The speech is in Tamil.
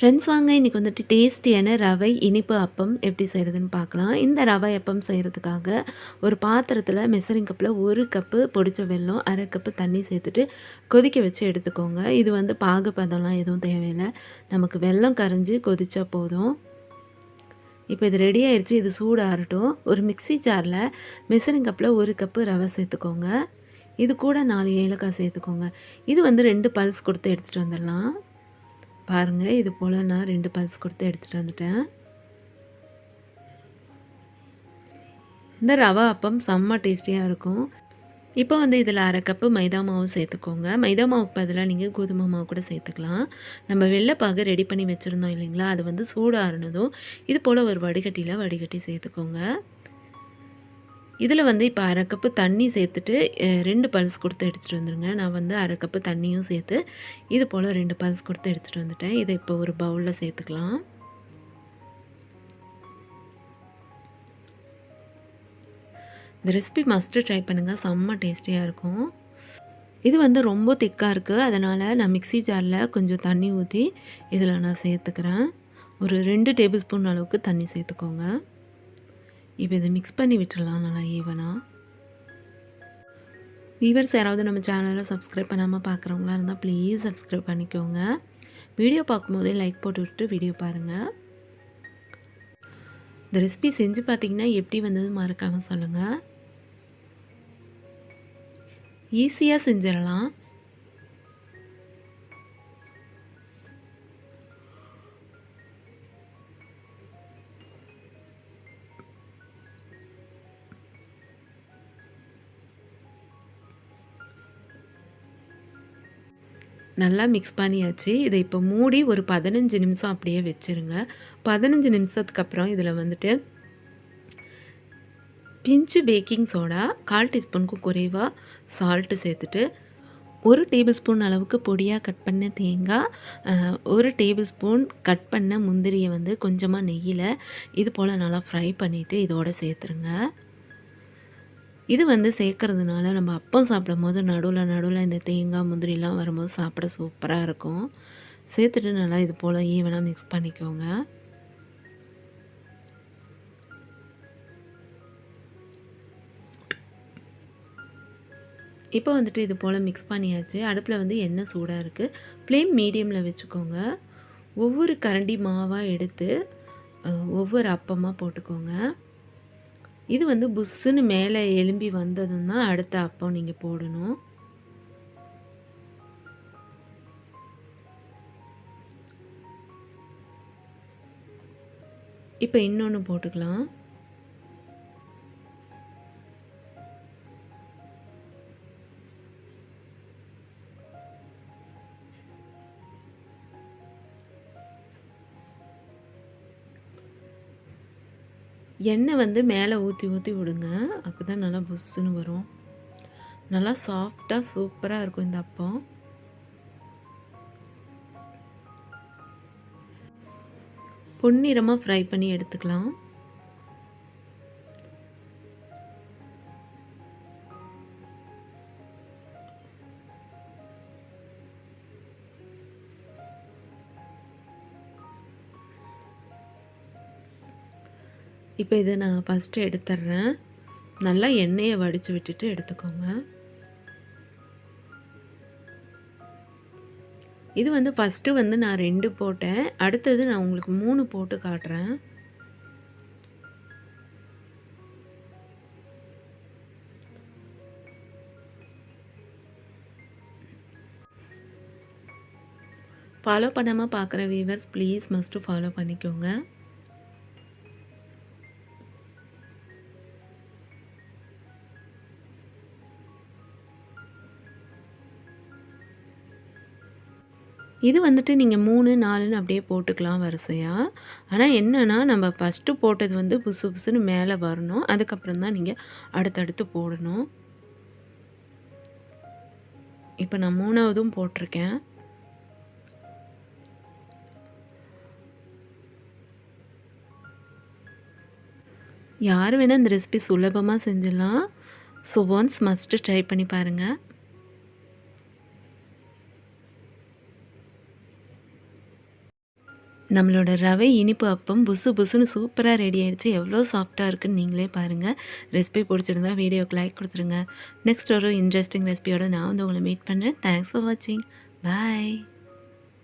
ஃப்ரெண்ட்ஸ் வாங்க இன்றைக்கி வந்துட்டு டேஸ்டியான ரவை இனிப்பு அப்பம் எப்படி செய்கிறதுன்னு பார்க்கலாம். இந்த ரவை அப்பம் செய்கிறதுக்காக ஒரு பாத்திரத்தில் மெசரிங் கப்பில் ஒரு கப்பு பொடிச்ச வெல்லம் அரை கப்பு தண்ணி சேர்த்துட்டு கொதிக்க வச்சு எடுத்துக்கோங்க. இது வந்து பாகுபதம்லாம் எதுவும் தேவையில்லை. நமக்கு வெல்லம் கரைஞ்சி கொதிச்சா போதும். இப்போ இது ரெடி ஆயிடுச்சு இது சூடாகட்டும் ஒரு மிக்ஸி ஜாரில் மெசரிங் கப்பில் ஒரு கப்பு ரவை சேர்த்துக்கோங்க. இது கூட நாலு ஏலக்காய் சேர்த்துக்கோங்க. இது வந்து ரெண்டு பல்ஸ் கொடுத்து எடுத்துகிட்டு வந்துடலாம். பாருங்கள் இது போல் நான் ரெண்டு பல்ஸ் கொடுத்து எடுத்துகிட்டு வந்துட்டேன். இந்த ரவா அப்பம் செம்ம டேஸ்டியாக இருக்கும். இப்போ வந்து இதில் அரை கப்பு மைதா மாவு சேர்த்துக்கோங்க. மைதா மாவுக்கு பதிலாக நீங்கள் கோதுமை மாவு கூட சேர்த்துக்கலாம். நம்ம வெள்ளைப்பாக ரெடி பண்ணி வச்சுருந்தோம் இல்லைங்களா? அது வந்து சூடாறுனதும் இது போல் ஒரு வடிகட்டியில் வடிகட்டி சேர்த்துக்கோங்க. இதில் வந்து இப்போ அரை கப்பு தண்ணி சேர்த்துட்டு ரெண்டு பல்ஸ் கொடுத்து எடுத்துகிட்டு வந்துடுங்க நான் வந்து அரை கப்பு தண்ணியும் சேர்த்து இது போல் ரெண்டு பல்ஸ் கொடுத்து எடுத்துகிட்டு வந்துட்டேன். இதை இப்போ ஒரு பவுலில் சேர்த்துக்கலாம். இந்த ரெசிபி மஸ்ட்டு ட்ரை பண்ணுங்கள் செம்ம டேஸ்டியாக இருக்கும். இது வந்து ரொம்ப திக்காக இருக்குது அதனால் நான் மிக்சி ஜாரில் கொஞ்சம் தண்ணி ஊற்றி இதில் நான் சேர்த்துக்கிறேன். ஒரு ரெண்டு டேபிள் ஸ்பூன் அளவுக்கு தண்ணி சேர்த்துக்கோங்க. இப்போ இதை மிக்ஸ் பண்ணி விட்டுடலாம் நல்லா ஈவனாக வீவர்ஸ் யாராவது நம்ம சேனலை சப்ஸ்கிரைப் பண்ணாமல் பார்க்குறவங்களா இருந்தால் ப்ளீஸ் சப்ஸ்கிரைப் பண்ணிக்கோங்க. வீடியோ பார்க்கும்போதே லைக் போட்டு விட்டு வீடியோ பாருங்கள் இந்த ரெசிபி செஞ்சு பார்த்தீங்கன்னா எப்படி வந்தது மறக்காமல் சொல்லுங்கள் ஈஸியாக செஞ்சிடலாம். நல்லா மிக்ஸ் பண்ணியாச்சு. இதை இப்போ மூடி ஒரு பதினஞ்சு நிமிஷம் அப்படியே வச்சுருங்க. பதினஞ்சு நிமிஷத்துக்கு அப்புறம் இதில் வந்துட்டு பிஞ்சு பேக்கிங் சோடா கால் டீஸ்பூனுக்கும் குறைவாக சால்ட்டு சேர்த்துட்டு ஒரு டேபிள் ஸ்பூன் அளவுக்கு பொடியாக கட் பண்ண தேங்காய் ஒரு டேபிள் ஸ்பூன் கட் பண்ண முந்திரியை வந்து கொஞ்சமாக நெய்யில் இது போல் நல்லா ஃப்ரை பண்ணிவிட்டு இதோட சேர்த்துருங்க. இது வந்து சேர்க்கறதுனால நம்ம அப்பம் சாப்பிடும் போது நடுவில் நடுவில் இந்த தேங்காய் முந்திரிலாம் வரும்போது சாப்பிட சூப்பராக இருக்கும். சேர்த்துட்டு நல்லா இது போல் ஈவனாக மிக்ஸ் பண்ணிக்கோங்க. இப்போ வந்துட்டு இது போல் மிக்ஸ் பண்ணியாச்சு. அடுப்பில் வந்து எண்ணெய் சூடாக இருக்குது ஃப்ளேம் மீடியமில் வச்சுக்கோங்க. ஒவ்வொரு கரண்டி மாவாக எடுத்து ஒவ்வொரு அப்பமாக போட்டுக்கோங்க. இது வந்து புஷ்ஷுன்னு மேலே எலும்பி வந்ததும் தான் அடுத்த அப்பம் நீங்கள் போடணும். இப்போ இன்னொன்று போட்டுக்கலாம். எண்ணெய் வந்து மேலே ஊற்றி ஊற்றி விடுங்க. அப்போ தான் நல்லா புஷ்ஷுன்னு வரும். நல்லா சாஃப்டாக சூப்பராக இருக்கும் இந்த அப்பம். பொன்னிறமாக ஃப்ரை பண்ணி எடுத்துக்கலாம். இப்போ இதை நான் ஃபஸ்ட்டு எடுத்துட்றேன். நல்லா எண்ணெயை வடித்து விட்டுட்டு எடுத்துக்கோங்க. இது வந்து ஃபஸ்ட்டு வந்து நான் ரெண்டு போட்டேன். அடுத்தது நான் உங்களுக்கு மூணு போட்டு காட்டுறேன். ஃபாலோ பண்ணாமல் பார்க்குற வீவர்ஸ் ப்ளீஸ் மஸ்ட்டு ஃபாலோ பண்ணிக்கோங்க. இது வந்துட்டு நீங்கள் மூணு நாலுன்னு அப்படியே போட்டுக்கலாம் வரிசையாக ஆனால் என்னென்னா நம்ம ஃபஸ்ட்டு போட்டது வந்து புசு புசுன்னு மேலே வரணும். அதுக்கப்புறம் தான் நீங்கள் அடுத்தடுத்து போடணும். இப்போ நான் மூணாவதும் போட்டிருக்கேன். யார் வேணால் இந்த ரெசிபி சுலபமாக செஞ்சிடலாம். ஸோ ஒன்ஸ் மஸ்ட்டு ட்ரை பண்ணி பாருங்கள் நம்மளோட ரவை இனிப்பு அப்பம் புசு புசுன்னு சூப்பராக ரெடி ஆயிடுச்சு. எவ்வளோ சாஃப்டாக இருக்குன்னு நீங்களே பாருங்கள் ரெசிபி பிடிச்சிருந்தா வீடியோக்கு லைக் கொடுத்துருங்க. நெக்ஸ்ட் ஒரு இன்ட்ரெஸ்டிங் ரெசிபியோட நான் வந்து உங்களை மீட் பண்ணுறேன் தேங்க்ஸ் ஃபார் வாட்சிங் பாய்